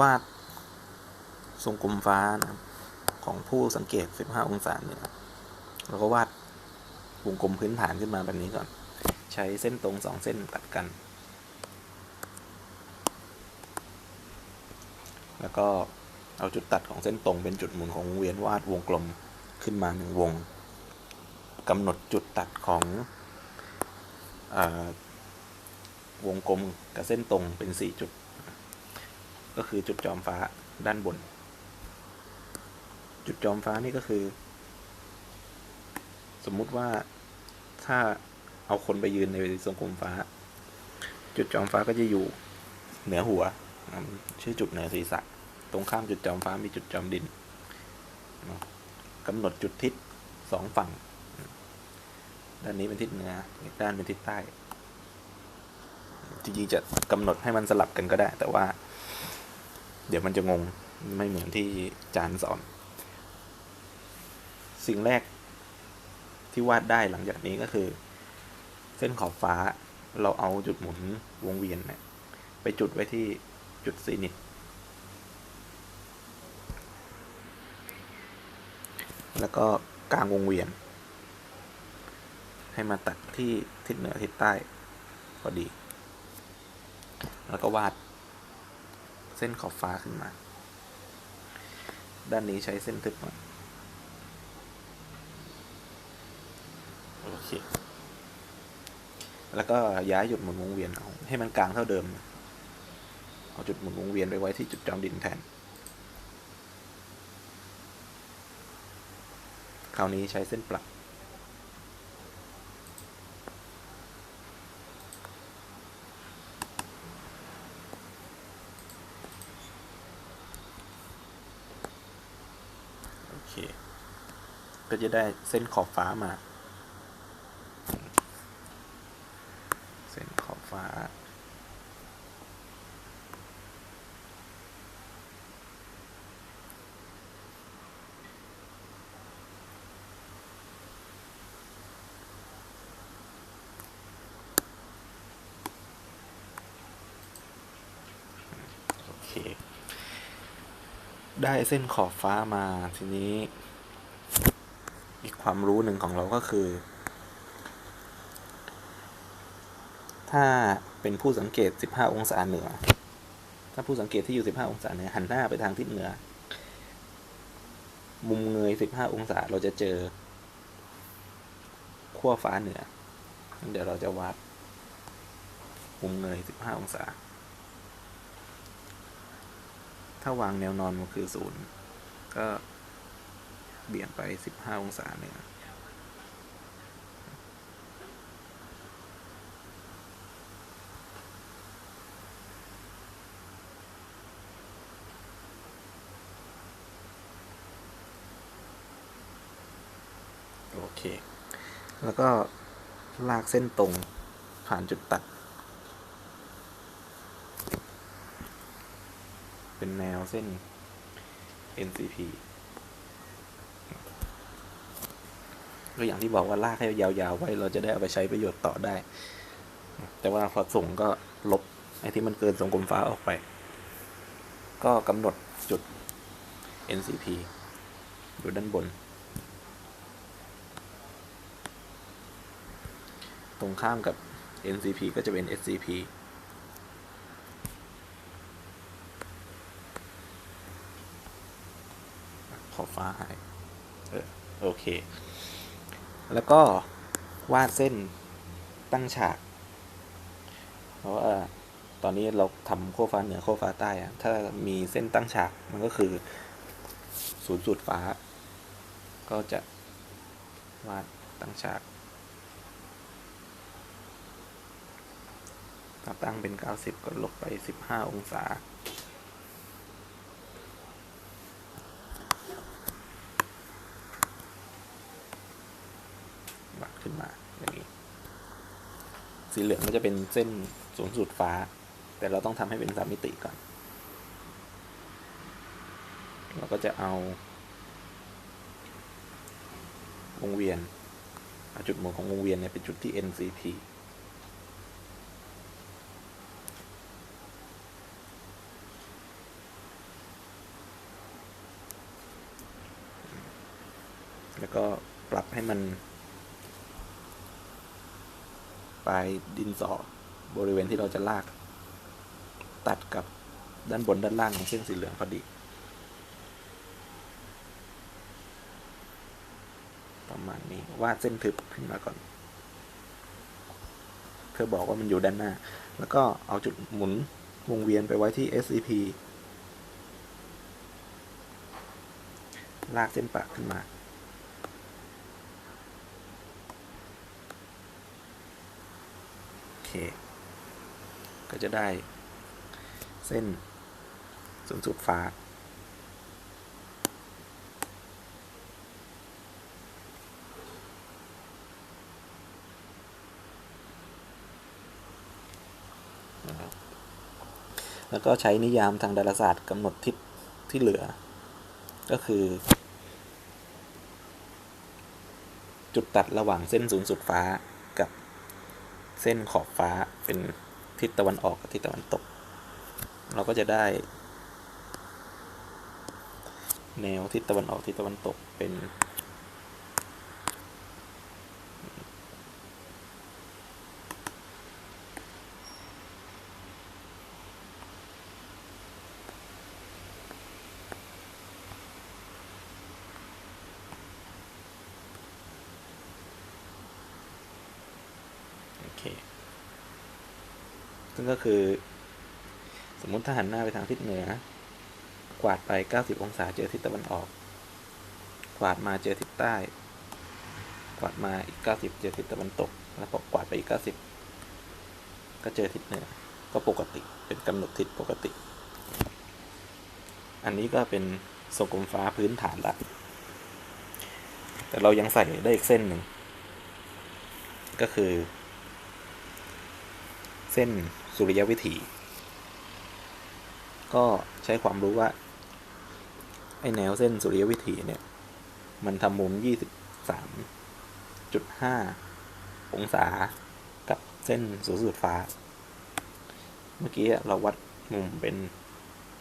วาดทรงกลมฟ้านะครับของผู้สังเกต 15 องศาเนี่ยเราก็วาดวงกลมพื้นฐานขึ้นมาแบบนี้ก่อน ใช้เส้นตรงสองเส้นตัดกัน แล้วก็เอาจุดตัดของเส้นตรงเป็นจุดหมุนของวงเวียนวาดวงกลมขึ้นมาหนึ่งวงกำหนดจุดตัดของอวงกลมกับเส้นตรงเป็น 4 จุด ก็คือจุดจอมฟ้าด้านบน จุดจอมฟ้านี่ก็คือ สมมุติว่าถ้าเอาคนไปยืนในทรงกลมฟ้า จุดจอมฟ้าก็จะอยู่เหนือหัวชื่อจุดเหนือศีรษะ ตรงข้ามจุดจอมฟ้ามีจุดจอมดินเนาะกำหนดจุดทิศสองฝั่ง ด้านนี้เป็นทิศเหนืออีกด้านเป็นทิศใต้จริงๆจะกำหนดให้มันสลับกันก็ได้ แต่ว่า เดี๋ยวมันจะงงไม่เหมือนที่จานสอน สิ่งแรกที่วาดได้หลังจากนี้ก็คือ เส้นขอบฟ้าเราเอาจุดหมุนวงเวียนเนี่ยไปจุดไว้ที่จุดซีนิตแล้วก็กลางวงเวียน ให้มาตัดที่ทิศเหนือทิศใต้พอดี แล้วก็วาด เส้นขอบฟ้าขึ้นมา ด้านนี้ใช้เส้นทึบหน่อยโอเค แล้วก็ย้ายจุดหมุนวงเวียนเอาให้มันกลางเท่าเดิม เอาจุดหมุนวงเวียนไปไว้ที่จุดจอมดินแทน คราวนี้ใช้เส้นปลัก โอเค ก็ จะได้เส้นขอบฟ้ามา เส้นขอบฟ้า โอเค ได้เส้นขอบฟ้ามาทีนี้ ความรู้หนึ่งของเราก็คือ ถ้าเป็นผู้สังเกต 15 องศาเหนือ ถ้าผู้สังเกตที่อยู่ 15 องศาเหนือหันหน้าไปทางทิศเหนือ มุมเงย 15 องศาเราจะเจอขั้วฟ้าเหนือ เดี๋ยวเราจะวัดมุมเงย 15 องศา ถ้าวางแนวนอนมันคือศูนย์ก็ เบี่ยงไป15องศาเหนือโอเค แล้วก็ลากเส้นตรงผ่านจุดตัด เป็นแนวเส้น NCP ก็อย่างที่บอกว่าลากให้ยาวๆไว้เราจะได้เอาไปใช้ประโยชน์ต่อได้ แต่ว่าพอส่งก็ลบไอ้ที่มันเกินทรงกลมฟ้าออกไป ก็กำหนดจุด NCP อยู่ด้านบน ตรงข้ามกับ NCP ก็จะเป็น SCP ขอฟ้าหาย เออ โอเค แล้วก็วาดเส้นตั้งฉาก เพราะว่าตอนนี้เราทำโคฟ้าเหนือโคฟ้าใต้ ถ้ามีเส้นตั้งฉากมันก็คือศูนย์สูตรฟ้า ก็จะวาดตั้งฉากตั้งเป็น 90 ก็ลบไป 15 องศา สีเหลืองก็จะเป็นเส้นศูนสูตรฟ้า แต่เราต้องทำให้เป็นสามมิติก่อน เราก็จะเอาวงเวียนเอาจุดหมุนของวงเวียนเนี่ยเป็นจุดที่ NCP แล้วก็ปรับให้มัน ปลายดินสอบริเวณที่เราจะลาก ตัดกับด้านบนด้านล่างของเส้นสีเหลืองพอดีประมาณนี้วาดเส้นทึบขึ้นมาก่อนเพื่อบอกว่ามันอยู่ด้านหน้า แล้วก็เอาจุดหมุนวงเวียนไปไว้ที่ SCP ลากเส้นปะขึ้นมา โอ เค ก็จะได้เส้นศูนย์สูตรฟ้า แล้วก็ใช้นิยามทางดาราศาสตร์กำหนดทิศที่เหลือ ก็คือ จุดตัดระหว่างเส้นศูนย์สุดฟ้า เส้นขอบฟ้าเป็นทิศตะวันออกกับทิศตะวันตก เราก็จะได้ แนวทิศตะวันออกทิศตะวันตกเป็น เคซึ่งก็คือ สมมุติถ้าหันหน้าไปทางทิศเหนือ กวาดไป 90 องศาเจอทิศตะวันออก กวาดมาเจอทิศใต้ กวาดมาอีก 90 เจอทิศตะวันตก แล้วก็กวาดไปอีก 90 ก็เจอทิศเหนือ ก็ปกติ เป็นกำหนดทิศปกติ อันนี้ก็เป็นทรงกลมฟ้าพื้นฐานละแต่เรายังใส่ได้อีกเส้นหนึ่ง ก็คือ เส้นสุริยวิถี ก็ใช้ความรู้ว่า ไอแนวเส้นสุริยวิถีเนี่ย มันทำมุม 23.5 องศากับเส้นสูงสุดฟ้า เมื่อกี้เราวัดมุมเป็น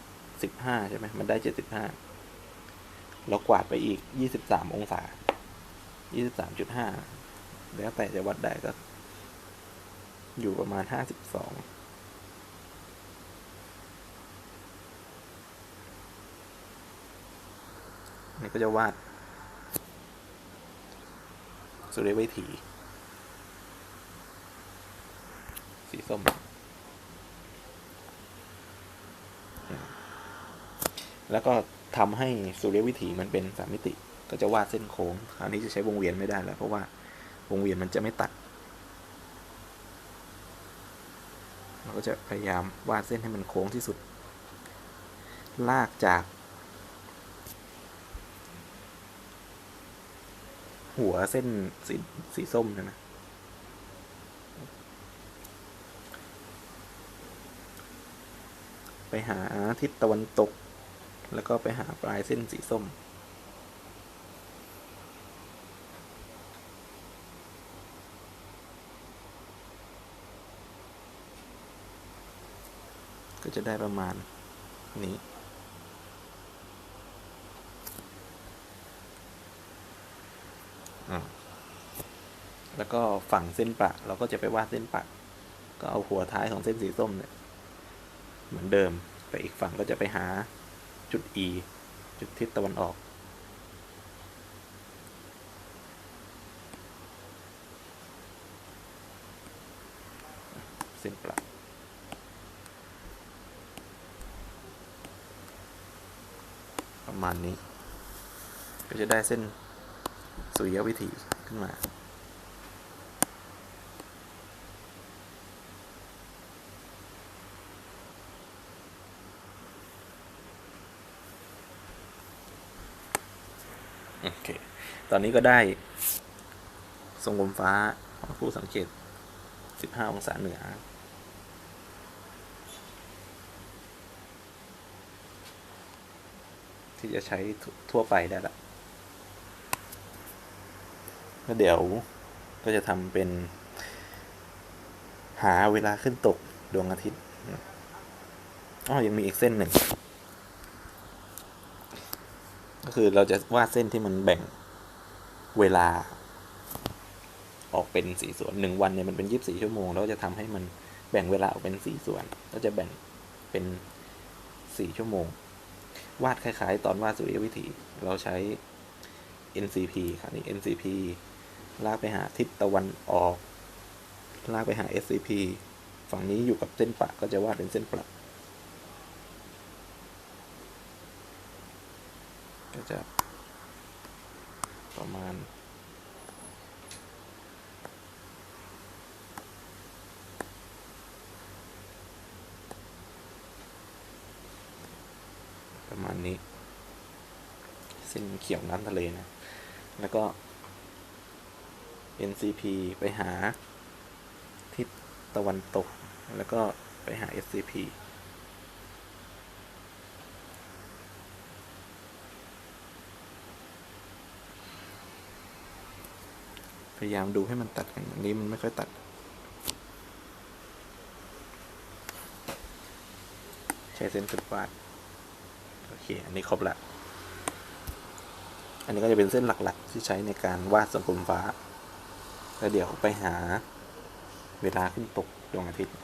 15 ใช่ไหม มันได้ 75 เรากวาดไปอีก 23 องศา 23.5 แล้วแต่จะวัดได้ก็ อยู่ประมาณ52นี่ก็จะวาด สุริยวิถี สีส้ม แล้วก็ทำให้สุริยวิถีมันเป็นสามมิติ ก็จะวาดเส้นโค้ง คราวนี้จะใช้วงเวียนไม่ได้แล้ว เพราะว่าวงเวียนมันจะไม่ตัด เรา ก็จะพยายามวาดเส้นให้มันโค้งที่สุด ลากจาก หัวเส้นสีสีส้มนยนะไปหาทิศตะวันตก แล้วก็ไปหาปลายเส้นสีส้ม ก็จะได้ประมาณนี้ แล้วก็ฝั่งเส้นปะเราก็จะไปวาดเส้นปะก็เอาหัวท้ายของเส้นสีส้มเนี่ย เหมือนเดิมไปอีกฝั่งก็จะไปหาจุด E จุดทิศตะวันออกเส้นปะ ประ มาณนี้ ก็จะได้เส้นสุริยวิถีขึ้นมา โอเค ตอนนี้ก็ได้ทรงกลมฟ้าผู้สังเกต 15 องศาเหนือ ที่จะใช้ทั่วไปได้ละแล้วเดี๋ยวก็จะทำเป็น หาเวลาขึ้นตกดวงอาทิตย์อ๋อยังมีอีกเส้นหนึ่ง ก็คือเราจะวาดเส้นที่มันแบ่งเวลา ออกเป็นสี่ส่วนหนึ่งวันเนี่ยมันเป็นยี่สิบสี่ชั่วโมง แล้วจะทำให้มันแบ่งเวลาออกเป็นสี่ส่วน ก็จะแบ่งเป็นสี่ชั่วโมง วาดคล้ายๆ ตอนวาดสุริยวิถี เราใช้ NCP ครับนี่ NCP ลากไปหาทิศตะวันออก ลากไปหา SCP ฝั่งนี้อยู่กับเส้นประก็จะวาดเป็นเส้นประก็จะประมาณ ประมาณ นี้ เส้นเขียวน้ำทะเลนะ แล้วก็ NCP ไปหาทิศตะวันตก แล้วก็ไปหา SCP พยายามดูให้มันตัดกันอันนี้มันไม่ค่อยตัด ใช้เส้นสุดวาด โอเค อันนี้ครบละ อันนี้ก็จะเป็นเส้นหลักๆ ที่ใช้ในการวาดสังคมฟ้า แล้วเดี๋ยวไปหาเวลาขึ้นตกดวงอาทิตย์